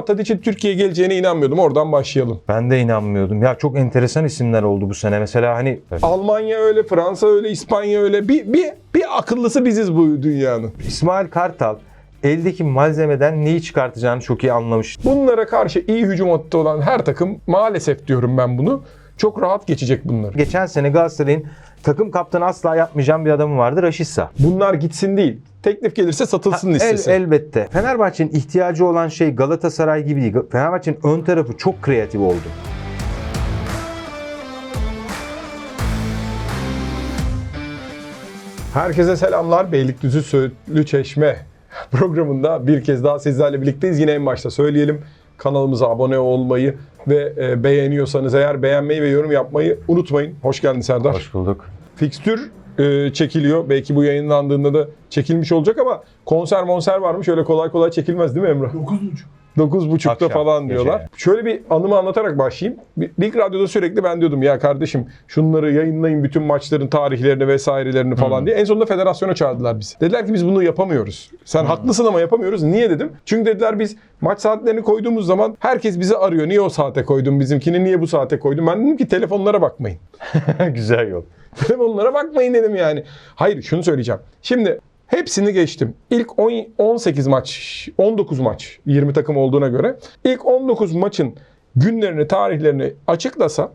ama Tadic'in Türkiye'ye geleceğine inanmıyordum. Oradan başlayalım. Ben de inanmıyordum. Ya çok enteresan isimler oldu bu sene. Mesela hani Almanya öyle, Fransa öyle, İspanya öyle. Bir, bir, bir akıllısı biziz bu dünyanın. İsmail Kartal eldeki malzemeden neyi çıkartacağını çok iyi anlamış. Bunlara karşı iyi hücum hattı olan her takım maalesef diyorum ben bunu. Çok rahat geçecek bunlar. Geçen sene Galatasaray'ın takım kaptanı asla yapmayacağım bir adamı vardı Raşitsa. Bunlar gitsin değil. Teklif gelirse satılsın El, listesi. elbette. Fenerbahçe'nin ihtiyacı olan şey Galatasaray gibi değil. Fenerbahçe'nin ön tarafı çok kreatif oldu. Herkese selamlar. Beylikdüzü Söğütlü Çeşme programında bir kez daha sizlerle birlikteyiz. Yine en başta söyleyelim. Kanalımıza abone olmayı ve e, beğeniyorsanız eğer beğenmeyi ve yorum yapmayı unutmayın. Hoş geldin Serdar. Hoş bulduk. Fikstür e, çekiliyor. Belki bu yayınlandığında da çekilmiş olacak ama konser monser varmış. Öyle kolay kolay çekilmez değil mi Emrah? 9.5. 9.30'da Akşam, falan gece. diyorlar. Şöyle bir anımı anlatarak başlayayım. Lig Radyo'da sürekli ben diyordum ya kardeşim şunları yayınlayın bütün maçların tarihlerini vesairelerini falan diye. En sonunda federasyona çağırdılar bizi. Dediler ki biz bunu yapamıyoruz. Sen haklısın ama yapamıyoruz. Niye dedim? Çünkü dediler biz maç saatlerini koyduğumuz zaman herkes bizi arıyor. Niye o saate koydun bizimkini? Niye bu saate koydun? Ben dedim ki telefonlara bakmayın. Güzel yol. Telefonlara bakmayın dedim yani. Hayır şunu söyleyeceğim. Şimdi hepsini geçtim. İlk 10 18 maç, 19 maç 20 takım olduğuna göre ilk 19 maçın günlerini, tarihlerini açıklasa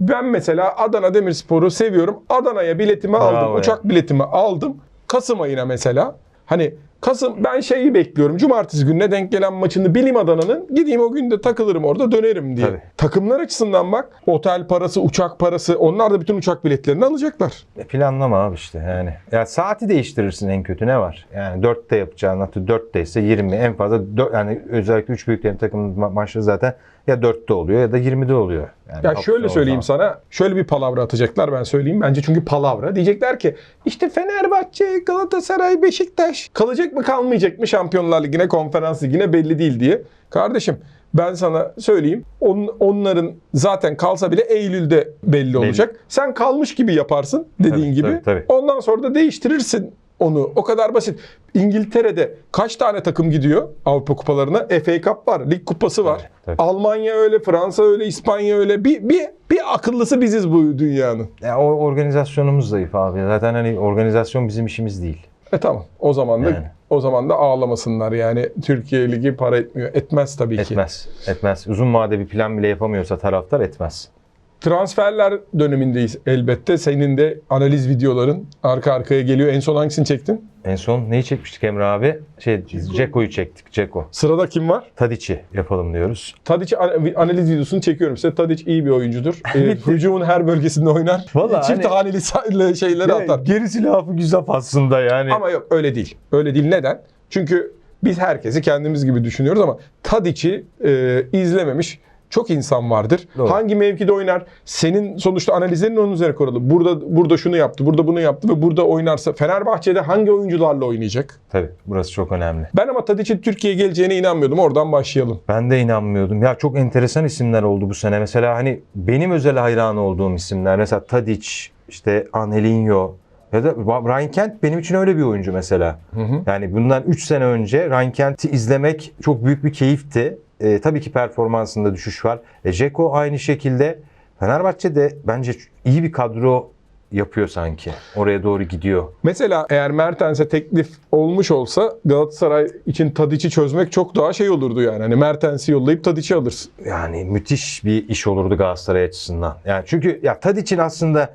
ben mesela Adana Demirspor'u seviyorum. Adana'ya biletimi Bravo aldım. ya. Uçak biletimi aldım. Kasım ayına mesela. Hani Kasım ben şeyi bekliyorum. Cumartesi gününe denk gelen maçını bileyim Adana'nın. Gideyim o gün de takılırım orada dönerim diye. Tabii. Takımlar açısından bak. Otel parası, uçak parası onlar da bütün uçak biletlerini alacaklar. E, Planlama abi işte yani. Ya saati değiştirirsin en kötü ne var? Yani 4'te yapacağın atı 4'te ise 20 en fazla 4, yani özellikle 3 büyüklerin takımın ma- maçları zaten ya 4'te oluyor ya da 20'de oluyor. Yani Ya şöyle söyleyeyim zaman. sana. Şöyle bir palavra atacaklar ben söyleyeyim. Bence çünkü palavra. Diyecekler ki işte Fenerbahçe, Galatasaray, Beşiktaş kalacak mı kalmayacak mı Şampiyonlar Ligi'ne, Konferans Ligi'ne belli değil diye. Kardeşim ben sana söyleyeyim. On, onların zaten kalsa bile Eylül'de belli olacak. Sen kalmış gibi yaparsın dediğin Tabii, gibi. tabii, tabii. Ondan sonra da değiştirirsin onu. O kadar basit. İngiltere'de kaç tane takım gidiyor Avrupa kupalarına? FA Cup var, Lig kupası var. Tabii, tabii. Almanya öyle, Fransa öyle, İspanya öyle. Bir, bir, bir akıllısı biziz bu dünyanın. Ya o organizasyonumuz zayıf abi. Zaten hani organizasyon bizim işimiz değil. E tamam. O zaman da Yani. o zaman da ağlamasınlar. Yani Türkiye Ligi para etmiyor. Etmez tabii ki. Etmez. Etmez. Uzun vade bir plan bile yapamıyorsa taraftar etmez. Transferler dönemindeyiz elbette. Senin de analiz videoların arka arkaya geliyor. En son hangisini çektin? En son neyi çekmiştik Emre abi? Şey, Ceko'yu çektik. Ceko. Sırada kim var? Tadiç'i yapalım diyoruz. Tadic an- analiz videosunu çekiyorum size. Tadic iyi bir oyuncudur. E, hücumun her bölgesinde oynar. Vallahi Çift hani- haneli şeyleri atar. gerisi lafı güzel aslında yani. Ama yok öyle değil. Öyle değil. Neden? Çünkü biz herkesi kendimiz gibi düşünüyoruz ama Tadic'i e, izlememiş çok insan vardır. Doğru. Hangi mevkide oynar? Senin sonuçta analizlerin onun üzerine kurulu. Burada burada şunu yaptı, burada bunu yaptı ve burada oynarsa Fenerbahçe'de hangi oyuncularla oynayacak? Tabii burası çok önemli. Ben ama Tadic'in Türkiye'ye geleceğine inanmıyordum. Oradan başlayalım. Ben de inanmıyordum. Ya çok enteresan isimler oldu bu sene. Mesela hani benim özel hayran olduğum isimler. Mesela Tadic, işte Angelinho ya da Ryan Kent benim için öyle bir oyuncu mesela. Yani bundan 3 sene önce Ryan Kent'i izlemek çok büyük bir keyifti. Ee, tabii ki performansında düşüş var. E, Dzeko aynı şekilde. Fenerbahçe de bence iyi bir kadro yapıyor sanki. Oraya doğru gidiyor. Mesela eğer Mertens'e teklif olmuş olsa Galatasaray için Tadic'i çözmek çok daha şey olurdu yani. Hani Mertens'i yollayıp Tadic'i alırsın. yani müthiş bir iş olurdu Galatasaray açısından. Yani çünkü ya Tadic'in aslında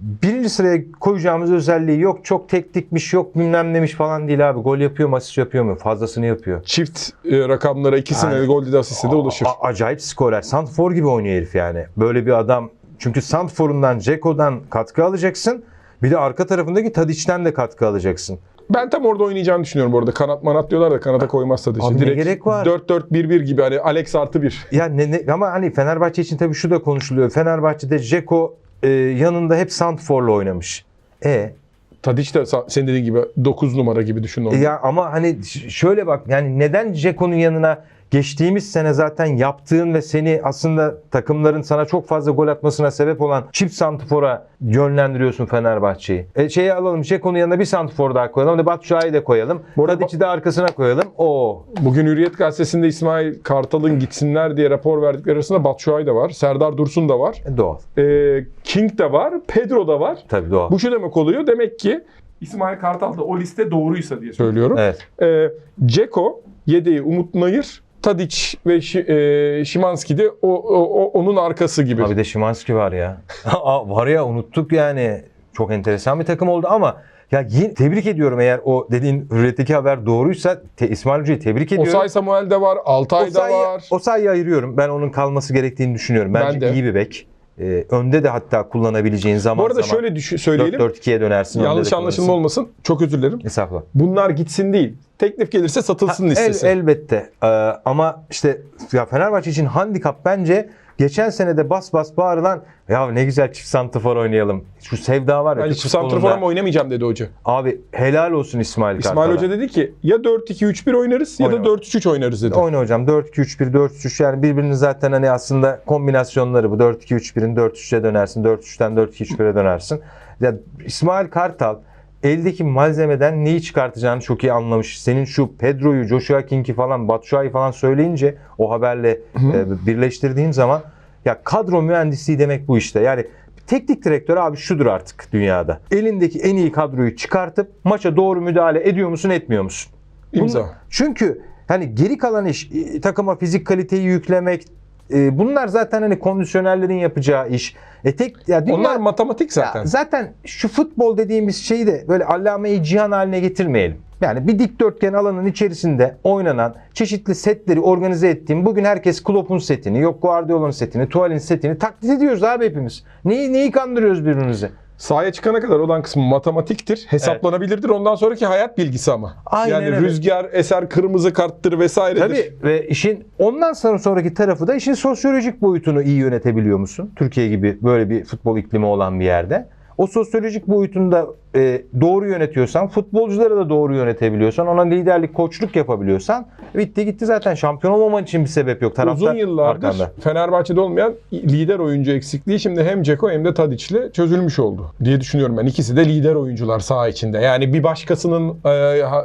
birinci sıraya koyacağımız özelliği yok. Çok teknikmiş, yok bilmem nemiş falan değil abi. Gol yapıyor mu, asist yapıyor mu? Fazlasını yapıyor. Çift e, rakamlara ikisine Yani- gol de asiste de ulaşır. A- acayip skorer. Santfor gibi oynuyor herif yani. Böyle bir adam. Çünkü Santfor'undan, Ceko'dan katkı alacaksın. Bir de arka tarafındaki Tadic'ten de katkı alacaksın. Ben tam orada oynayacağını düşünüyorum bu arada. Kanat manat diyorlar da kanata koymaz Tadic'i. Abi ne gerek var? 4-4-1-1 gibi hani Alex artı 1. Ya ne, ne- ama hani Fenerbahçe için tabii şu da konuşuluyor. Fenerbahçe'de Ceko e, yanında hep Santfor'la oynamış. E Tadic de sa- senin dediğin gibi 9 numara gibi düşün onu. Ya ama hani ş- şöyle bak yani neden Ceko'nun yanına geçtiğimiz sene zaten yaptığın ve seni aslında takımların sana çok fazla gol atmasına sebep olan çift santifora yönlendiriyorsun Fenerbahçe'yi. E, şeyi alalım. Ceko'nun yanına bir santifor daha koyalım. Hadi Batshuayi'yi de koyalım. Tadic'i de arkasına koyalım. Oo. Bugün Hürriyet Gazetesi'nde İsmail Kartal'ın gitsinler diye rapor verdikleri arasında Batshuayi da var. Serdar Dursun da var. E, Doğal. Ee, King de var. Pedro da var. Tabii doğal. Bu şu demek oluyor. Demek ki İsmail Kartal da o liste doğruysa diye söylüyorum. Evet. Ee, Ceko, yedeği Umut Nayır, Tadic ve Şi- e, Şimanski de o, o- o- onun arkası gibi. Abi de Şimanski var ya. Var ya unuttuk yani. Çok enteresan bir takım oldu ama ya yine tebrik ediyorum eğer o dediğin hürriyetteki haber doğruysa te, İsmail Hoca'yı tebrik ediyorum. Osay Samuel de var, Altay da var. Osayi'yi ayırıyorum. Ben onun kalması gerektiğini düşünüyorum. Bence Ben de. iyi bir bek. Ee, önde de hatta kullanabileceğin zaman Bu arada zaman şöyle düşün, söyleyelim. 4-4-2'ye dönersin. Yanlış anlaşılma olmasın. Çok özür dilerim. Estağfurullah. Bunlar gitsin değil. Teklif gelirse satılsın El, listesi. elbette. Ee, ama işte ya Fenerbahçe için handikap bence geçen sene de bas bas bağırılan ya ne güzel çift santifor oynayalım. Şu sevda var ya. Türk çift santrafor futbolunda. ama oynamayacağım dedi hoca. Abi helal olsun İsmail İsmail Kartal'a. Hoca dedi ki ya 4-2-3-1 oynarız ya da Oynama. 4-3-3 oynarız dedi. Oyna hocam 4-2-3-1, 4-3-3 yani birbirinin zaten hani aslında kombinasyonları bu. 4-2-3-1'in 4-3'e dönersin, 4-3'ten 4-2-3-1'e dönersin. Ya İsmail Kartal eldeki malzemeden neyi çıkartacağını çok iyi anlamış. Senin şu Pedro'yu, Joshua King'i falan, Batshuayi falan söyleyince o haberle e, birleştirdiğim zaman ya kadro mühendisliği demek bu işte. Yani teknik direktör abi şudur artık dünyada. Elindeki en iyi kadroyu çıkartıp maça doğru müdahale ediyor musun, etmiyor musun? İmza. Bunlar- çünkü hani geri kalan iş e, takıma fizik kaliteyi yüklemek e, bunlar zaten hani kondisyonerlerin yapacağı iş. E tek ya dünya, Onlar matematik zaten. ya zaten şu futbol dediğimiz şeyi de böyle allame-i cihan haline getirmeyelim. Yani bir dikdörtgen alanın içerisinde oynanan çeşitli setleri organize ettiğim bugün herkes Klopp'un setini, yok Guardiola'nın setini, Tuval'in setini taklit ediyoruz abi hepimiz. Neyi neyi kandırıyoruz birbirimizi? Sahaya çıkana kadar olan kısmı matematiktir, hesaplanabilirdir. Ondan sonraki hayat bilgisi ama. Aynen yani öyle. rüzgar, eser, kırmızı karttır vesairedir. Tabii ve işin ondan sonra sonraki tarafı da işin sosyolojik boyutunu iyi yönetebiliyor musun? Türkiye gibi böyle bir futbol iklimi olan bir yerde. O sosyolojik boyutunu da e, doğru yönetiyorsan, futbolcuları da doğru yönetebiliyorsan, ona liderlik, koçluk yapabiliyorsan bitti gitti zaten. Şampiyon olmaman için bir sebep yok. Taraftar Uzun yıllardır arkanda. Fenerbahçe'de olmayan lider oyuncu eksikliği şimdi hem Ceko hem de Tadic'le çözülmüş oldu diye düşünüyorum ben. İkisi de lider oyuncular saha içinde. Yani bir başkasının e,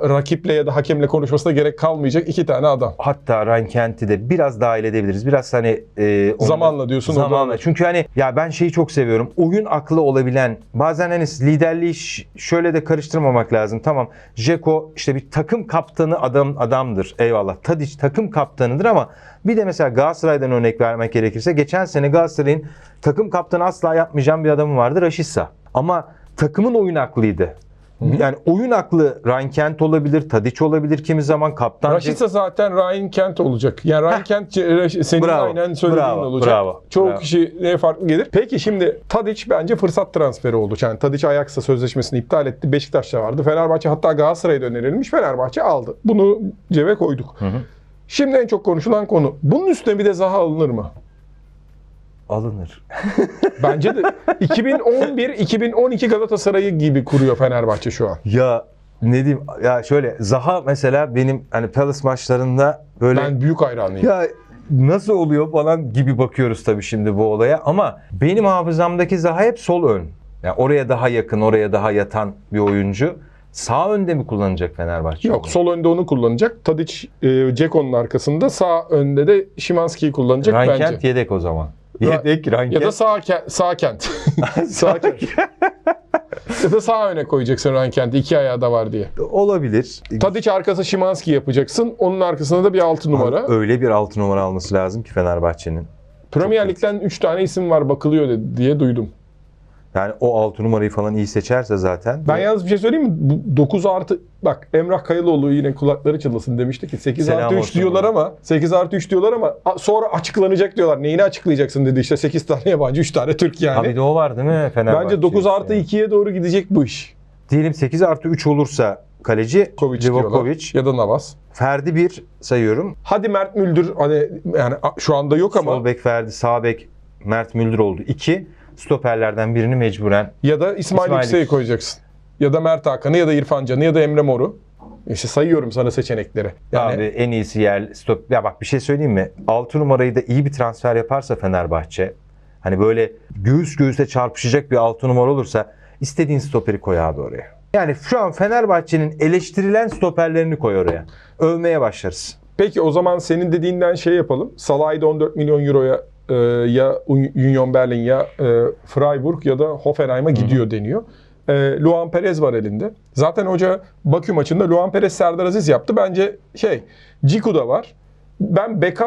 rakiple ya da hakemle konuşmasına gerek kalmayacak iki tane adam. Hatta Ryan Kent'i de biraz dahil edebiliriz. Biraz hani e, Zamanla diyorsun, Zamanla. Çünkü hani ya ben şeyi çok seviyorum. Oyun aklı olabilen bazen hani liderliği şöyle de karıştırmamak lazım. Tamam. Jeko işte bir takım kaptanı adam adamdır. Eyvallah. Tadic takım kaptanıdır ama bir de mesela Galatasaray'dan örnek vermek gerekirse geçen sene Galatasaray'ın takım kaptanı asla yapmayacağım bir adamı vardı. Raşitsa. Ama takımın oyun aklıydı. Yani oyun aklı Ryan Kent olabilir, Tadic olabilir kimi zaman kaptan. Raşitsa zaten Ryan Kent olacak. Yani Ryan Kent e, senin Bravo, aynen söylediğin bravo, olacak. bravo, Çoğu bravo. kişiye farklı gelir. Peki şimdi Tadic bence fırsat transferi oldu. Yani Tadic Ajax'la sözleşmesini iptal etti. Beşiktaş'ta vardı. Fenerbahçe hatta Galatasaray'a önerilmiş. Fenerbahçe aldı. Bunu cebe koyduk. Şimdi en çok konuşulan konu. Bunun üstüne bir de Zaha alınır mı? Alınır. Bence de 2011-2012 Galatasaray'ı gibi kuruyor Fenerbahçe şu an. Ya ne diyeyim ya şöyle Zaha mesela benim hani Palace maçlarında böyle Ben büyük hayranıyım. ya nasıl oluyor falan gibi bakıyoruz tabii şimdi bu olaya ama benim hafızamdaki Zaha hep sol ön. Yani oraya daha yakın, oraya daha yatan bir oyuncu. Sağ önde mi kullanacak Fenerbahçe? Yok sol önde onu kullanacak. Tadic e, Ceko'nun arkasında sağ önde de Şimanski'yi kullanacak Ryan bence. Yedek o zaman. Yedek Ryan Ya da sağ, ke- sağ kent. sağ kent. ya da sağ öne koyacaksın Ryan Kent'i. iki ayağı da var diye. olabilir. Tadic arkası Şimanski yapacaksın. Onun arkasında da bir 6 numara. Öyle bir altı numara alması lazım ki Fenerbahçe'nin. Premier Lig'den 3 tane isim var bakılıyor diye duydum. Yani o altı numarayı falan iyi seçerse zaten. Ben yalnız bir şey söyleyeyim mi? Bu 9 artı... Bak Emrah Kayılıoğlu yine kulakları çınlasın demişti ki 8 Selam artı 3 olsun diyorlar ona. ama 8 artı 3 diyorlar ama sonra açıklanacak diyorlar. Neyini açıklayacaksın dedi işte 8 tane yabancı 3 tane Türk yani. Abi de o var değil mi Fenerbahçe? Bence 9 artı 2'ye doğru gidecek bu iş. Diyelim 8 artı 3 olursa kaleci Kovic. Livakovic. Ya da Navas. Ferdi 1 sayıyorum. Hadi Mert Müldür hani yani şu anda yok ama Sol bek Ferdi, sağ bek Mert Müldür oldu. 2. Stoperlerden birini mecburen. ya da İsmail, İsmail Yüksek'i Yüksek. koyacaksın. Ya da Mert Hakan'ı ya da İrfan Can'ı ya da Emre Mor'u. İşte sayıyorum sana seçenekleri. Yani Abi en iyisi yer stop. Ya bak bir şey söyleyeyim mi? 6 numarayı da iyi bir transfer yaparsa Fenerbahçe hani böyle göğüs göğüse çarpışacak bir 6 numara olursa istediğin stoperi koy abi oraya. Yani şu an Fenerbahçe'nin eleştirilen stoperlerini koy oraya. Övmeye başlarız. Peki o zaman senin dediğinden şey yapalım. Salah'ı da 14 milyon euroya e, ya Union Berlin ya e, Freiburg ya da Hoffenheim'a gidiyor deniyor. E, Luan Perez var elinde. Zaten hoca Bakü maçında Luan Perez Serdar Aziz yaptı. Bence şey Ciku da var. Ben Beka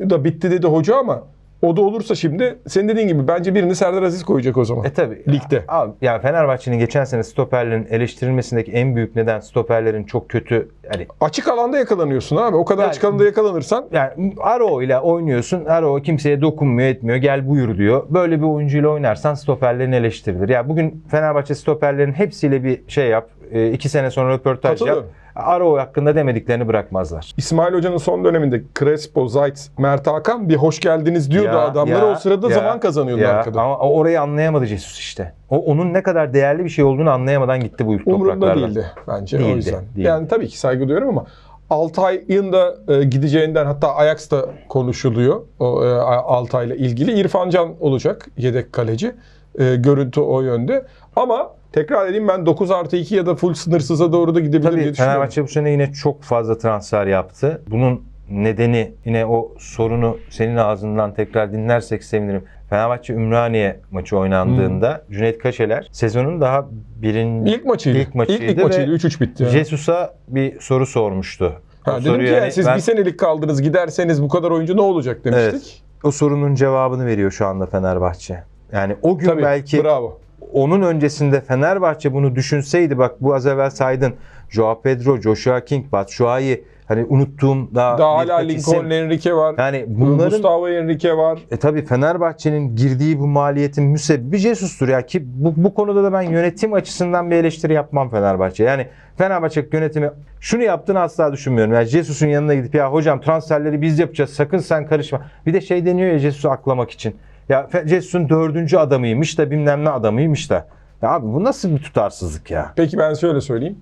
da bitti dedi hoca ama o da olursa şimdi senin dediğin gibi bence birini Serdar Aziz koyacak o zaman. E tabi. Ligde. Abi, ya Fenerbahçe'nin geçen sene stoperlerin eleştirilmesindeki en büyük neden stoperlerin çok kötü hani Açık alanda yakalanıyorsun abi. O kadar Yani- açık alanda yakalanırsan yani Aro ile oynuyorsun. Aro kimseye dokunmuyor etmiyor. Gel buyur diyor. Böyle bir oyuncuyla oynarsan stoperlerin eleştirilir. Ya bugün Fenerbahçe stoperlerin hepsiyle bir şey yap. E, iki sene sonra röportaj yap. Aro hakkında demediklerini bırakmazlar. İsmail Hoca'nın son döneminde Crespo, Zayt, Mert Hakan bir hoş geldiniz diyordu Ya, adamlara. ya, o sırada ya, zaman kazanıyordu ya. arkada. Ama orayı anlayamadı Jesus işte. O onun ne kadar değerli bir şey olduğunu anlayamadan gitti bu Umurunda topraklardan. değildi bence o Değildi, yüzden. değildi. Yani tabii ki saygı duyuyorum ama Altay'ın da e, gideceğinden hatta Ajax'ta konuşuluyor. O e, Altay'la ilgili İrfan Can olacak yedek kaleci. E, görüntü o yönde. Ama tekrar edeyim ben 9 artı 2 ya da full sınırsıza doğru da gidebilir diye Tabii düşünüyorum. Fenerbahçe bu sene yine çok fazla transfer yaptı. Bunun nedeni yine o sorunu senin ağzından tekrar dinlersek sevinirim. Fenerbahçe Ümraniye maçı oynandığında Cüneyt Kaşeler sezonun daha birinci İlk maçıydı. İlk maçıydı İlk, maçıydı. ve 3-3 bitti. yani. Jesus'a bir soru sormuştu. O Ha, dedim ki yani hani siz ben- bir senelik kaldınız giderseniz bu kadar oyuncu ne olacak demiştik. Evet. o sorunun cevabını veriyor şu anda Fenerbahçe. Yani o gün Tabii, belki bravo. Onun öncesinde Fenerbahçe bunu düşünseydi bak bu az evvel saydın Joao Pedro, Joshua King, Batshuayi hani unuttuğum daha, Daha hala. Lincoln Enrique var. Yani bunların Gustavo Enrique var. e tabii Fenerbahçe'nin girdiği bu maliyetin müsebbibi Jesus'tur ya ki bu, bu konuda da ben yönetim açısından bir eleştiri yapmam Fenerbahçe. Yani Fenerbahçe yönetimi şunu yaptığını asla düşünmüyorum. Yani Jesus'un yanına gidip ya hocam transferleri biz yapacağız sakın sen karışma. Bir de şey deniyor ya Jesus'u aklamak için. Ya Jesus'un dördüncü adamıymış da bilmem ne adamıymış da. Ya abi bu nasıl bir tutarsızlık ya? Peki ben şöyle söyleyeyim.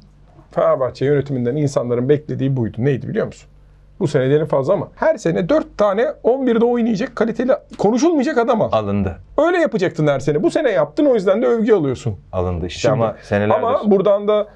Fenerbahçe yönetiminden insanların beklediği buydu. Neydi biliyor musun? Bu senelerin fazla ama her sene 4 tane 11'de oynayacak kaliteli konuşulmayacak adam al. Alındı. Öyle yapacaktın her sene. Bu sene yaptın o yüzden de övgü alıyorsun. Alındı işte Şimdi- ama senelerdir. Ama buradan da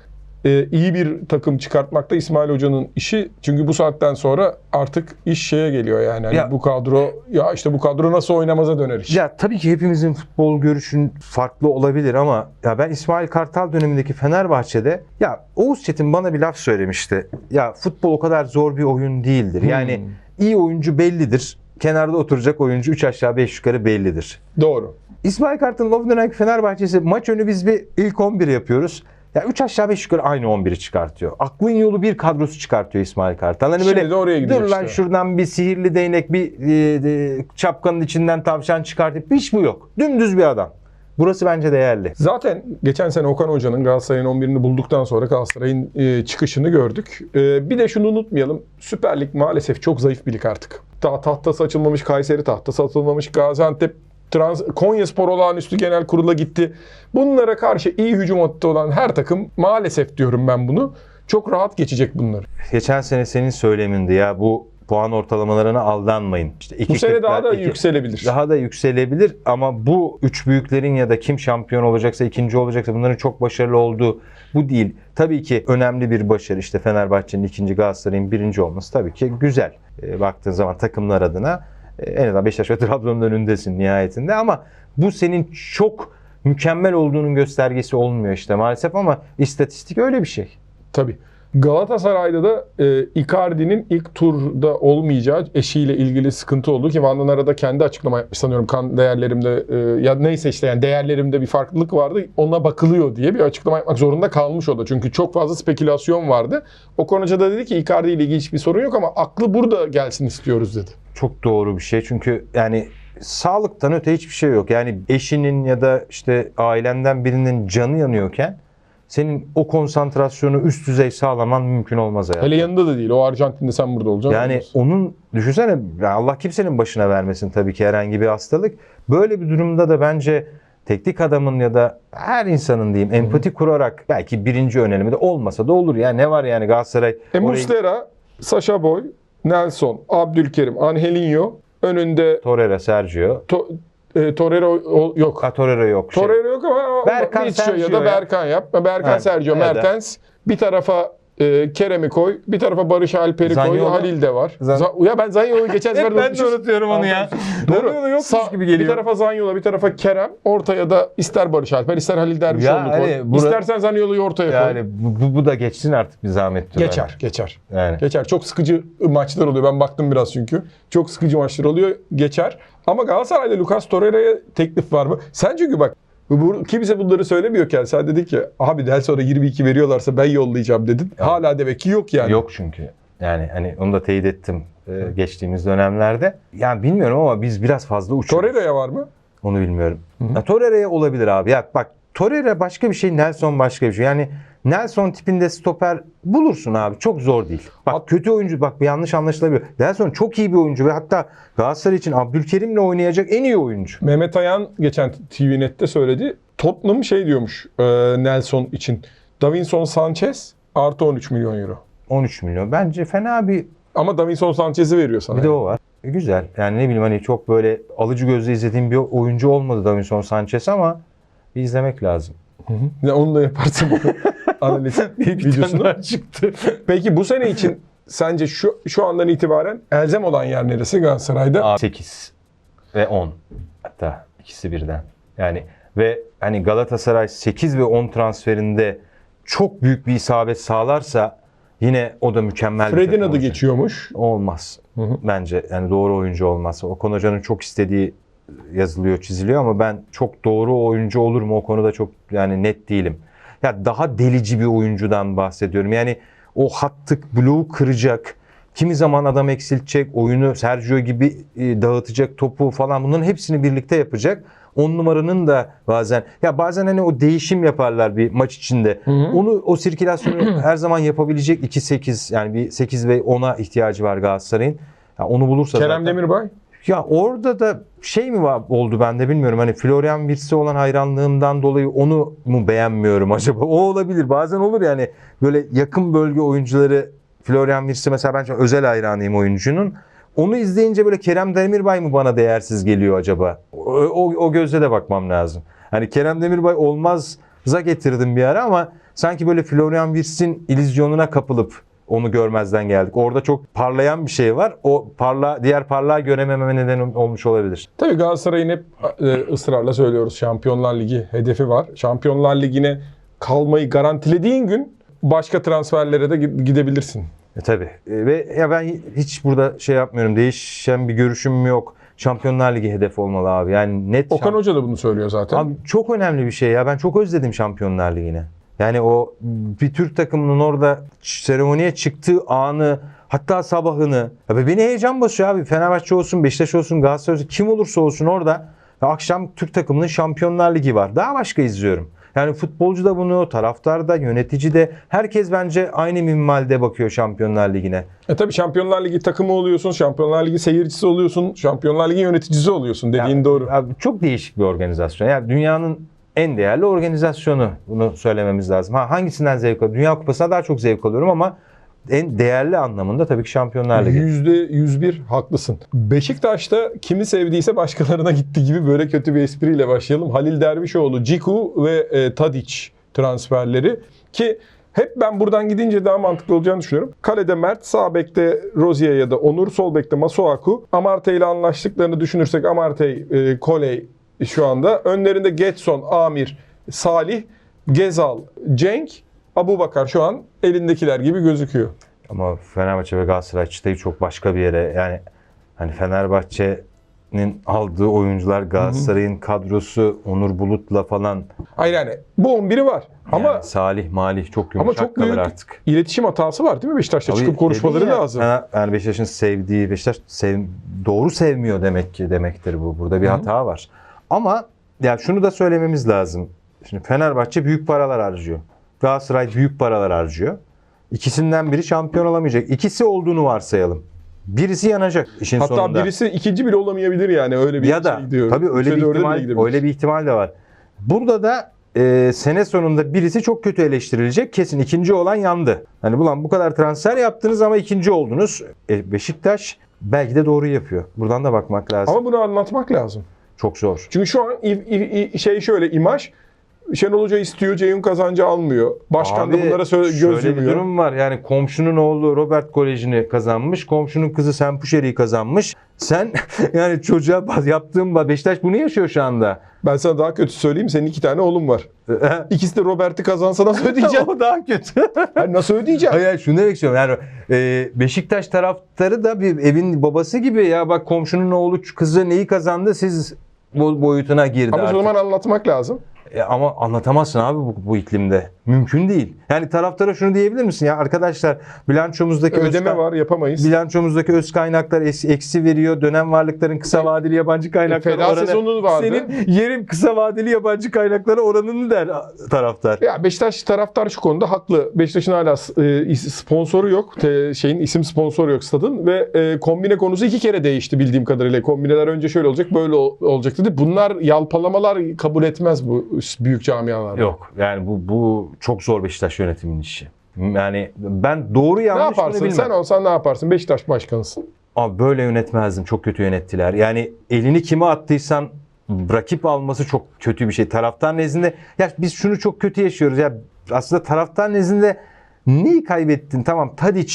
e, iyi bir takım çıkartmak da İsmail Hoca'nın işi. Çünkü bu saatten sonra artık iş şeye geliyor yani. Hani Ya- bu kadro ya işte bu kadro nasıl oynamaza döner iş. Ya tabii ki hepimizin futbol görüşün farklı olabilir ama ya ben İsmail Kartal dönemindeki Fenerbahçe'de ya Oğuz Çetin bana bir laf söylemişti. Ya futbol o kadar zor bir oyun değildir. Yani iyi oyuncu bellidir. Kenarda oturacak oyuncu 3 aşağı 5 yukarı bellidir. Doğru. İsmail Kartal'ın o dönemki Fenerbahçe'si maç önü biz bir ilk 11 yapıyoruz. Ya 3 aşağı 5 yukarı aynı 11'i çıkartıyor. Aklın yolu bir kadrosu çıkartıyor İsmail Kartal. Hani Şimdi böyle de oraya dur lan işte. şuradan bir sihirli değnek bir e, e, çapkanın içinden tavşan çıkartıp hiç bu yok. Dümdüz bir adam. Burası bence değerli. Zaten geçen sene Okan Hoca'nın Galatasaray'ın 11'ini bulduktan sonra Galatasaray'ın e, çıkışını gördük. E, bir de şunu unutmayalım. Süper Lig maalesef çok zayıf bir lig artık. Daha tahtası açılmamış Kayseri tahtası açılmamış Gaziantep Trans Konya Spor olağanüstü genel kurula gitti. Bunlara karşı iyi hücum hattı olan her takım maalesef diyorum ben bunu. Çok rahat geçecek bunları. Geçen sene senin söylemindi ya bu puan ortalamalarına aldanmayın. İşte iki Bu sene daha da iki- yükselebilir. Daha da yükselebilir ama bu üç büyüklerin ya da kim şampiyon olacaksa, ikinci olacaksa bunların çok başarılı olduğu bu değil. Tabii ki önemli bir başarı işte Fenerbahçe'nin ikinci, Galatasaray'ın birinci olması tabii ki güzel. E, baktığın zaman takımlar adına en azından Beşiktaş ve Trabzon'un önündesin nihayetinde ama bu senin çok mükemmel olduğunun göstergesi olmuyor işte maalesef ama istatistik öyle bir şey. Tabii. Galatasaray'da da e, Icardi'nin ilk turda olmayacağı eşiyle ilgili sıkıntı oldu ki Van arada kendi açıklama yapmış sanıyorum kan değerlerimde e, ya neyse işte yani değerlerimde bir farklılık vardı ona bakılıyor diye bir açıklama yapmak zorunda kalmış o da. Çünkü çok fazla spekülasyon vardı. O konuca da dedi ki Icardi ile ilgili hiçbir sorun yok ama aklı burada gelsin istiyoruz dedi. Çok doğru bir şey çünkü yani sağlıktan öte hiçbir şey yok. Yani eşinin ya da işte ailenden birinin canı yanıyorken senin o konsantrasyonu üst düzey sağlaman mümkün olmaz hayatta. Hele yanında da değil. O Arjantin'de sen burada olacaksın. Yani Olmaz. onun düşünsene Allah kimsenin başına vermesin tabii ki herhangi bir hastalık. Böyle bir durumda da bence teknik adamın ya da her insanın diyeyim empati kurarak belki birinci önerimi de olmasa da olur ya ne var yani Galatasaray E, orayı- Muslera, Sasha Boy, Nelson, Abdülkerim, Angelinho. Önünde Torreira, Sergio. to, e, Torreira o- yok. Ha, Torreira yok. Şey, Torreira yok ama Berkan, Mitchell ya Sergio da ya. Berkan yap. Berkan, Evet, Sergio, Mertens. Bir tarafa e, Kerem'i koy. Bir tarafa Barış Alper'i koy. Zaniolo. Halil de var. Zan- Za- ya ben Zaniolo'yu geçen sefer Hep ben de unutmuşum. unutuyorum onu ya. Doğru. Zaniolo yokmuş Sağ- gibi geliyor. Bir tarafa Zaniolo, bir tarafa Kerem. Ortaya da ister Barış Alper, ister Halil Dervişoğlu Ya koy. hani bura- İstersen Zaniolo'yu ortaya koy. Yani bu, bu, bu da geçsin artık bir zahmet. diyorum. Geçer, geçer. Yani. Geçer. Çok sıkıcı maçlar oluyor. Ben baktım biraz çünkü. Çok sıkıcı maçlar oluyor. Geçer. Ama Galatasaray'da Lucas Torreira'ya teklif var mı? Sen çünkü bak bu, kimse bunları söylemiyorken sen dedin ki abi Del sonra 22 veriyorlarsa ben yollayacağım dedin. Hala demek ki yok yani. Yok çünkü. Yani hani onu da teyit ettim e, geçtiğimiz dönemlerde. Yani bilmiyorum ama biz biraz fazla uçuyoruz. Torreira'ya var mı? Onu bilmiyorum. Ya, Torreira'ya olabilir abi. Ya bak Torreira başka bir şey, Nelson başka bir şey. Yani Nelson tipinde stoper bulursun abi. Çok zor değil. Bak kötü oyuncu bak bir yanlış anlaşılabilir. Nelson çok iyi bir oyuncu ve hatta Galatasaray için Abdülkerim'le oynayacak en iyi oyuncu. Mehmet Ayan geçen TVNet'te söyledi. Tottenham şey diyormuş e, Nelson için. Davinson Sanchez artı 13 milyon euro. 13 milyon. Bence fena bir Ama Davinson Sanchez'i veriyor sana. bir de o var. E, Güzel. Yani ne bileyim hani çok böyle alıcı gözle izlediğim bir oyuncu olmadı Davinson Sanchez ama bir izlemek lazım. Ne onu da yaparsın analiz videosunu. çıktı. Peki bu sene için sence şu şu andan itibaren elzem olan yer neresi Galatasaray'da? 8 ve 10 hatta ikisi birden. Yani ve hani Galatasaray 8 ve 10 transferinde çok büyük bir isabet sağlarsa yine o da mükemmel bir Fred'in takım adı olacak. geçiyormuş. Olmaz. Hı hı. Bence yani doğru oyuncu olmaz. O Hoca'nın çok istediği yazılıyor, çiziliyor ama ben çok doğru oyuncu olur mu o konuda çok yani net değilim. Ya daha delici bir oyuncudan bahsediyorum. Yani o hattık bloğu kıracak. Kimi zaman adam eksiltecek, oyunu Sergio gibi e, dağıtacak topu falan bunların hepsini birlikte yapacak. On numaranın da bazen ya bazen hani o değişim yaparlar bir maç içinde. hı. Onu o sirkülasyonu her zaman yapabilecek 2-8 yani bir 8 ve 10'a ihtiyacı var Galatasaray'ın. Ya onu bulursa Kerem zaten- Demirbay. Ya orada da şey mi var, oldu bende bilmiyorum. Hani Florian Wirtz'e olan hayranlığımdan dolayı onu mu beğenmiyorum acaba? O olabilir. Bazen olur yani böyle yakın bölge oyuncuları Florian Wirtz'e mesela ben çok özel hayranıyım oyuncunun. Onu izleyince böyle Kerem Demirbay mı bana değersiz geliyor acaba? O, o, o gözle de bakmam lazım. Hani Kerem Demirbay olmazza getirdim bir ara ama sanki böyle Florian Wirtz'in illüzyonuna kapılıp onu görmezden geldik. Orada çok parlayan bir şey var. O parla diğer parlağı göremememe neden olmuş olabilir. Tabii Galatasaray'ın hep e, ısrarla söylüyoruz. Şampiyonlar Ligi hedefi var. Şampiyonlar Ligi'ne kalmayı garantilediğin gün başka transferlere de gi- gidebilirsin. E, tabii. E, ve ya ben hiç burada şey yapmıyorum. Değişen bir görüşüm yok. Şampiyonlar Ligi hedef olmalı abi. Yani net Okan şamp- Hoca da bunu söylüyor zaten. Abi çok önemli bir şey ya. Ben çok özledim Şampiyonlar Ligi'ni. Yani o bir Türk takımının orada seremoniye çıktığı anı hatta sabahını. Ya beni heyecan basıyor abi. Fenerbahçe olsun, Beşiktaş olsun, Galatasaray olsun kim olursa olsun orada ya akşam Türk takımının Şampiyonlar Ligi var. Daha başka izliyorum. Yani futbolcu da bunu, taraftar da, yönetici de herkes bence aynı minvalde bakıyor Şampiyonlar Ligi'ne. E tabii Şampiyonlar Ligi takımı oluyorsun, Şampiyonlar Ligi seyircisi oluyorsun, Şampiyonlar Ligi yöneticisi oluyorsun dediğin Ya, doğru. Abi çok değişik bir organizasyon. Yani dünyanın en değerli organizasyonu. Bunu söylememiz lazım. Ha hangisinden zevk alıyorum? Dünya Kupası'na daha çok zevk alıyorum ama en değerli anlamında tabii ki Şampiyonlar Ligi. Yüzde 101 haklısın. Beşiktaş'ta kimi sevdiyse başkalarına gitti gibi böyle kötü bir espriyle başlayalım. Halil Dervişoğlu, Ciku ve e, Tadic transferleri ki hep ben buradan gidince daha mantıklı olacağını düşünüyorum. Kalede Mert, sağ bekte Rozier ya da Onur, sol bekte Masuaku. Amarte ile anlaştıklarını düşünürsek Amarte, e, Koley şu anda. Önlerinde Getson, Amir, Salih, Gezal, Cenk, Abubakar şu an elindekiler gibi gözüküyor. Ama Fenerbahçe ve Galatasaray çıtayı çok başka bir yere yani hani Fenerbahçe'nin aldığı oyuncular Galatasaray'ın kadrosu Onur Bulut'la falan Hayır yani bu 11'i var. Ama yani Salih Malih çok ama yumuşak çok kalır büyük artık. iletişim hatası var değil mi Beşiktaş'ta? Tabii Çıkıp konuşmaları ya, lazım. Yani Beşiktaş'ın sevdiği, Beşiktaş sev, doğru sevmiyor demek ki demektir bu. Burada bir Hı hı. hata var. Ama ya şunu da söylememiz lazım. Şimdi Fenerbahçe büyük paralar harcıyor. Galatasaray büyük paralar harcıyor. İkisinden biri şampiyon olamayacak. İkisi olduğunu varsayalım. Birisi yanacak işin Hatta sonunda. birisi ikinci bile olamayabilir yani öyle bir ya da şey diyor. tabii öyle Üçe bir ihtimal öyle bir ihtimal de var. Burada da e, sene sonunda birisi çok kötü eleştirilecek. Kesin ikinci olan yandı. Hani ulan bu kadar transfer yaptınız ama ikinci oldunuz. E, Beşiktaş belki de doğru yapıyor. Buradan da bakmak lazım. Ama bunu anlatmak lazım. Çok zor. Çünkü şu an şey şöyle imaj Şenol Hoca istiyor, Ceyhun kazancı almıyor. Başkan da Abi, bunlara sö- göz şöyle bir yumuyor. durum var. Yani komşunun oğlu Robert Koleji'ni kazanmış. Komşunun kızı Sempuşeri'yi kazanmış. Sen yani çocuğa yaptığın Beşiktaş bunu yaşıyor şu anda. Ben sana daha kötü söyleyeyim. Senin iki tane oğlun var. İkisi de Robert'i kazansa nasıl ödeyeceksin? o daha kötü. Hani nasıl ödeyeceksin? Hayır şunu demek istiyorum. Yani e, Beşiktaş taraftarı da bir evin babası gibi ya bak komşunun oğlu kızı neyi kazandı siz boyutuna girdi Ama o artık. zaman anlatmak lazım. E, ama anlatamazsın abi bu, bu iklimde. Mümkün değil. Yani taraftara şunu diyebilir misin ya arkadaşlar bilançomuzdaki Ödeme öz- var, yapamayız. Bilançomuzdaki öz kaynaklar eksi, eksi veriyor. Dönem varlıkların kısa vadeli yabancı kaynakları E, Feda oranı. sezonu vardı. Senin yerim kısa vadeli yabancı kaynaklara oranını der taraftar. Ya Beşiktaş taraftar şu konuda haklı. Beşiktaş'ın hala e, sponsoru yok. Te- şeyin isim sponsoru yok stadın ve e, kombine konusu iki kere değişti bildiğim kadarıyla. Kombineler önce şöyle olacak, böyle ol- olacak dedi. Bunlar yalpalamalar kabul etmez bu büyük camialarda. Yok yani bu bu çok zor Beşiktaş yönetiminin işi. Yani ben doğru yanlış Ne yaparsın? bilmem. Sen olsan ne yaparsın? Beşiktaş başkanısın. Abi böyle yönetmezdim. Çok kötü yönettiler. Yani elini kime attıysan rakip alması çok kötü bir şey. Taraftar nezdinde ya biz şunu çok kötü yaşıyoruz. Ya aslında taraftar nezdinde neyi kaybettin? Tamam Tadic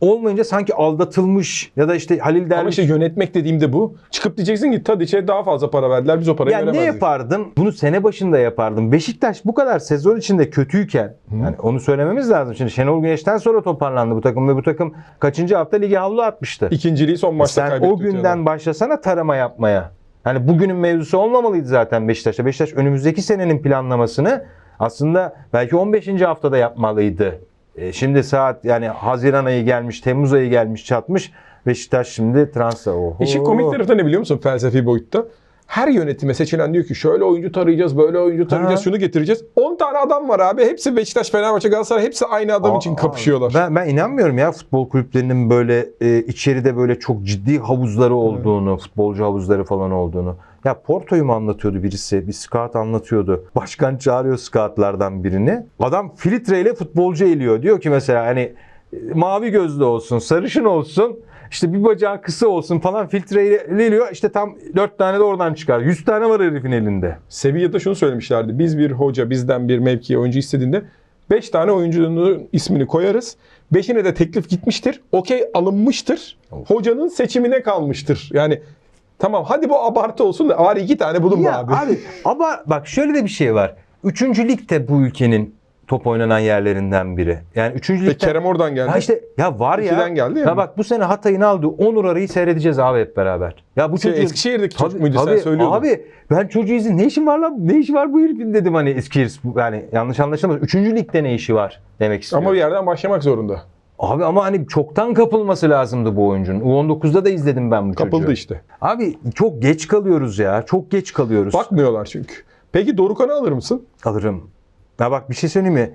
olmayınca sanki aldatılmış ya da işte Halil Ama Derviş işte yönetmek dediğimde bu. Çıkıp diyeceksin ki Tadiç'e daha fazla para verdiler. Biz o parayı Ya ne yapardım? Bunu sene başında yapardım. Beşiktaş bu kadar sezon içinde kötüyken yani onu söylememiz lazım. Şimdi Şenol Güneş'ten sonra toparlandı bu takım ve bu takım kaçıncı hafta ligi havlu atmıştı. İkinciliği son maçta Sen kaybetti. o günden başlasana tarama yapmaya. Hani bugünün mevzusu olmamalıydı zaten Beşiktaş'ta. Beşiktaş önümüzdeki senenin planlamasını aslında belki 15. haftada yapmalıydı. E, şimdi saat yani Haziran ayı gelmiş, Temmuz ayı gelmiş, çatmış. Beşiktaş şimdi transfer. Oho. İşin komik tarafı da ne biliyor musun felsefi boyutta? Her yönetime seçilen diyor ki şöyle oyuncu tarayacağız, böyle oyuncu tarayacağız, Ha. şunu getireceğiz. 10 tane adam var abi. Hepsi Beşiktaş, Fenerbahçe, Galatasaray. Hepsi aynı adam Aa, için kapışıyorlar. Ben, ben inanmıyorum ya futbol kulüplerinin böyle e, içeride böyle çok ciddi havuzları olduğunu, futbolcu havuzları falan olduğunu. Ya Porto'yu mu anlatıyordu birisi? Bir scout anlatıyordu. Başkan çağırıyor scoutlardan birini. Adam filtreyle futbolcu eliyor. Diyor ki mesela hani e, mavi gözlü olsun, sarışın olsun. İşte bir bacağı kısa olsun falan filtreyle eliyor. İşte tam 4 tane de oradan çıkar. 100 tane var herifin elinde. Sevilla'da şunu söylemişlerdi. Biz bir hoca bizden bir mevki oyuncu istediğinde 5 tane oyuncunun ismini koyarız. 5'ine de teklif gitmiştir. Okey alınmıştır. Hocanın seçimine kalmıştır. Yani tamam hadi bu abartı olsun da var iki tane bulun Ya abi. abi ama bak şöyle de bir şey var. Üçüncü lig de bu ülkenin top oynanan yerlerinden biri. Yani üçüncü Ve ligde... Kerem oradan geldi. Ha işte ya var ya. İkiden geldi ya. Ya bak bu sene Hatay'ın aldığı Onur Arı'yı seyredeceğiz abi hep beraber. Ya bu Şey, çocuğu... Eskişehir'deki çocuk Tabii, muydu sen tabii. söylüyordun. Abi ben çocuğu izin ne işin var lan? Ne işi var bu herifin dedim hani Eskişehir. Yani yanlış anlaşılmaz. Üçüncü ligde ne işi var demek istiyorum. Ama bir yerden başlamak zorunda. Abi ama hani çoktan kapılması lazımdı bu oyuncunun. U19'da da izledim ben bu çocuğu. Kapıldı işte. Abi çok geç kalıyoruz ya. Çok geç kalıyoruz. Bakmıyorlar çünkü. Peki Dorukan'ı alır mısın? Alırım. Ya bak bir şey söyleyeyim mi?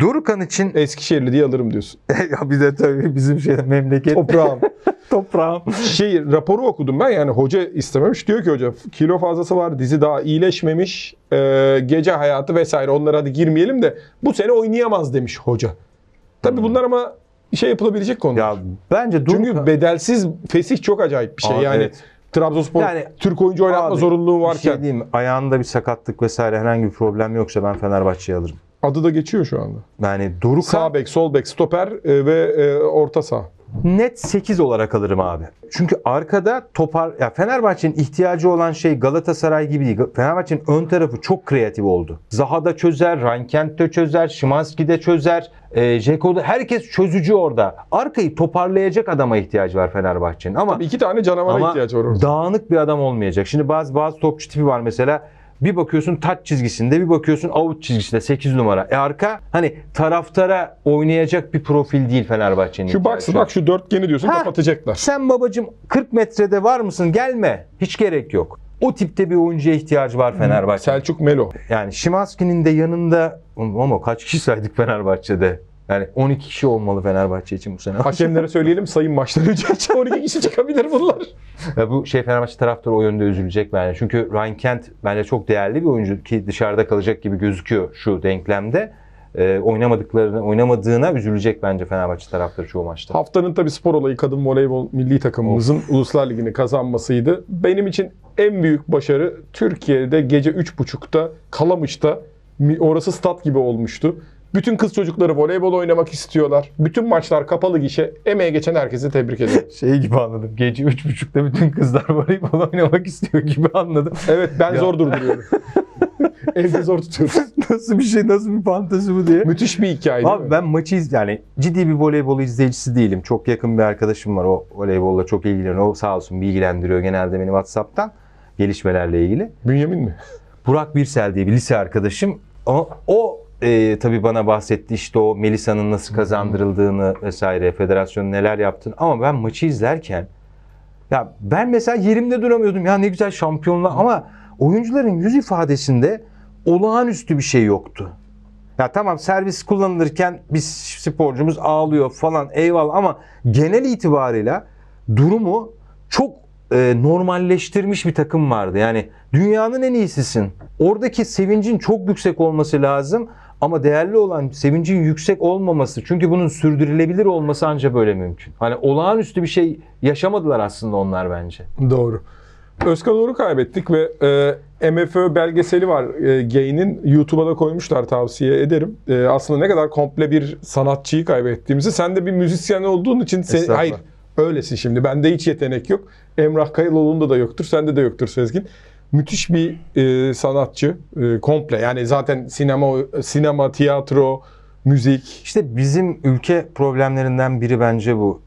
Dorukan için Eskişehirli diye alırım diyorsun. ya bir de tabii bizim şey memleket Toprağım. toprağım. şey raporu okudum ben yani hoca istememiş. Diyor ki hoca kilo fazlası var dizi daha iyileşmemiş. e, gece hayatı vesaire onlara hadi girmeyelim de bu sene oynayamaz demiş hoca. Tabii bunlar ama şey yapılabilecek konular. Ya bence Dorukan Çünkü bedelsiz fesih çok acayip bir şey. Abi, yani evet. Trabzonspor Yani- Türk oyuncu oynatma Abi, zorunluluğu bir varken şey diyeyim mi? ayağında bir sakatlık vesaire herhangi bir problem yoksa ben Fenerbahçe'yi alırım. adı da geçiyor şu anda. Yani Dorukan Sağ bek, sol bek, stoper e, ve e, orta saha. Net 8 olarak alırım abi. Çünkü arkada topar ya Fenerbahçe'nin ihtiyacı olan şey Galatasaray gibi değil. Fenerbahçe'nin ön tarafı çok kreatif oldu. Zaha da çözer, Rankent de çözer, Şimanski de çözer, e, Dzeko da herkes çözücü orada. Arkayı toparlayacak adama ihtiyacı var Fenerbahçe'nin ama İki tane canavara ama ihtiyacı var orada. dağınık bir adam olmayacak. Şimdi bazı bazı topçu tipi var mesela. Bir bakıyorsun taç çizgisinde, bir bakıyorsun out çizgisinde 8 numara. E arka hani taraftara oynayacak bir profil değil Fenerbahçe'nin. Şu baksı bak şu dörtgeni diyorsun Ha. kapatacaklar. Sen babacım 40 metrede var mısın? Gelme. Hiç gerek yok. O tipte bir oyuncuya ihtiyacı var Fenerbahçe. Selçuk Melo. Yani Şimanski'nin de yanında ama kaç kişi saydık Fenerbahçe'de? Yani 12 kişi olmalı Fenerbahçe için bu sene. Hakemlere söyleyelim sayın maçtan önce 12 kişi çıkabilir bunlar. Ya bu şey Fenerbahçe taraftarı o yönde üzülecek bence. Çünkü Ryan Kent bence çok değerli bir oyuncu ki dışarıda kalacak gibi gözüküyor şu denklemde. Ee, oynamadıklarını, oynamadığına üzülecek bence Fenerbahçe taraftarı çoğu maçta. Haftanın tabii spor olayı kadın voleybol milli takımımızın Uluslar Ligi'ni kazanmasıydı. Benim için en büyük başarı Türkiye'de gece 3.30'da Kalamış'ta orası stat gibi olmuştu. Bütün kız çocukları voleybol oynamak istiyorlar. Bütün maçlar kapalı gişe. Emeğe geçen herkesi tebrik ediyorum. Şey gibi anladım. Gece 3.30'da bütün kızlar voleybol oynamak istiyor gibi anladım. Evet ben Ya. zor durduruyorum. Evde zor tutuyoruz. nasıl bir şey, nasıl bir fantezi bu diye. Müthiş bir hikaye Abi mi? ben maçı iz yani ciddi bir voleybol izleyicisi değilim. Çok yakın bir arkadaşım var. O voleybolla çok ilgileniyor. O sağ olsun bilgilendiriyor genelde beni WhatsApp'tan gelişmelerle ilgili. Bünyamin mi? Burak Birsel diye bir lise arkadaşım. O, o e, tabii bana bahsetti işte o Melisa'nın nasıl kazandırıldığını vesaire, federasyonun neler yaptığını. Ama ben maçı izlerken ya ben mesela yerimde duramıyordum. Ya ne güzel şampiyonlar ama oyuncuların yüz ifadesinde olağanüstü bir şey yoktu. Ya tamam servis kullanılırken biz sporcumuz ağlıyor falan eyvallah ama genel itibarıyla durumu çok e, normalleştirmiş bir takım vardı. Yani dünyanın en iyisisin. Oradaki sevincin çok yüksek olması lazım ama değerli olan sevincin yüksek olmaması. Çünkü bunun sürdürülebilir olması ancak böyle mümkün. Hani olağanüstü bir şey yaşamadılar aslında onlar bence. Doğru. Özkan Uğur'u kaybettik ve e, MFÖ belgeseli var e, Gay'nin. YouTube'a da koymuşlar tavsiye ederim. E, aslında ne kadar komple bir sanatçıyı kaybettiğimizi. Sen de bir müzisyen olduğun için... Sen, hayır öylesin şimdi. Bende hiç yetenek yok. Emrah Kayıloğlu'nda da yoktur. Sende de yoktur Sezgin. Müthiş bir e, sanatçı. E, komple yani zaten sinema, sinema, tiyatro, müzik. İşte bizim ülke problemlerinden biri bence bu.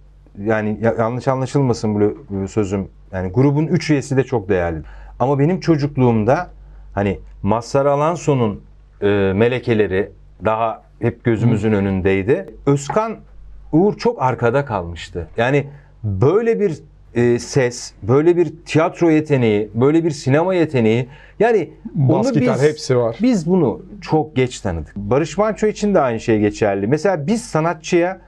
Yani ya- yanlış anlaşılmasın bu, sözüm. Yani grubun üç üyesi de çok değerli. Ama benim çocukluğumda hani Mazhar Alanson'un e, melekeleri daha hep gözümüzün önündeydi. Özkan Uğur çok arkada kalmıştı. Yani böyle bir e, ses, böyle bir tiyatro yeteneği, böyle bir sinema yeteneği yani Bas onu gitar biz- hepsi var. biz bunu çok geç tanıdık. Barış Manço için de aynı şey geçerli. Mesela biz sanatçıya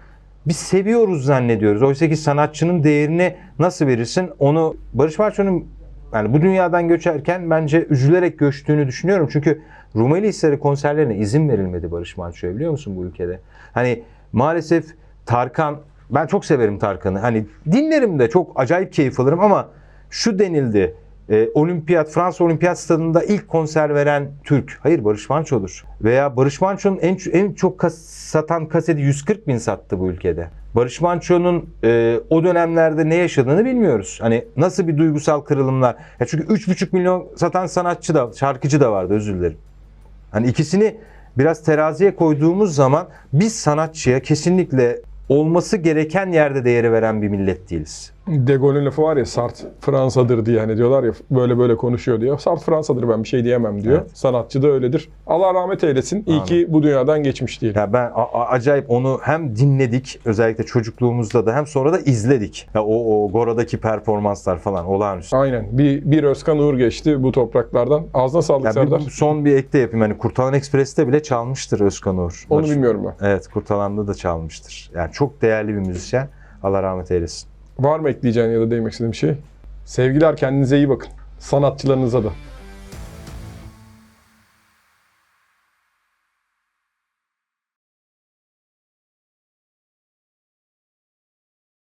biz seviyoruz zannediyoruz. Oysa ki sanatçının değerini nasıl verirsin? Onu Barış Manço'nun yani bu dünyadan göçerken bence üzülerek göçtüğünü düşünüyorum. Çünkü Rumeli Hisarı konserlerine izin verilmedi Barış Manço'ya biliyor musun bu ülkede? Hani maalesef Tarkan ben çok severim Tarkan'ı. Hani dinlerim de çok acayip keyif alırım ama şu denildi. E, olimpiyat, Fransa Olimpiyat Stadında ilk konser veren Türk. Hayır Barış Manço'dur. Veya Barış Manço'nun en, en çok kas- satan kaseti 140 bin sattı bu ülkede. Barış Manço'nun e, o dönemlerde ne yaşadığını bilmiyoruz. Hani nasıl bir duygusal kırılımlar. Ya çünkü 3,5 milyon satan sanatçı da, şarkıcı da vardı özür dilerim. Hani ikisini biraz teraziye koyduğumuz zaman biz sanatçıya kesinlikle olması gereken yerde değeri veren bir millet değiliz. De Gaulle'ün lafı var ya Sart Fransa'dır diye hani diyorlar ya böyle böyle konuşuyor diyor. Sart Fransa'dır ben bir şey diyemem diyor. Evet. Sanatçı da öyledir. Allah rahmet eylesin. İyi Amin. ki bu dünyadan geçmiş diyelim. Ya ben acayip onu hem dinledik özellikle çocukluğumuzda da hem sonra da izledik. Ya o, o Gora'daki performanslar falan olağanüstü. Aynen. Bir, bir Özkan Uğur geçti bu topraklardan. Ağzına sağlık Ya Serdar. bir, son bir ek de yapayım. Hani Kurtalan Ekspres'te bile çalmıştır Özkan Uğur. Onu Barış- bilmiyorum ben. Evet Kurtalan'da da çalmıştır. Yani çok değerli bir müzisyen. Allah rahmet eylesin. Var mı ekleyeceğin ya da değinmek istediğin bir şey? Sevgiler kendinize iyi bakın. Sanatçılarınıza da.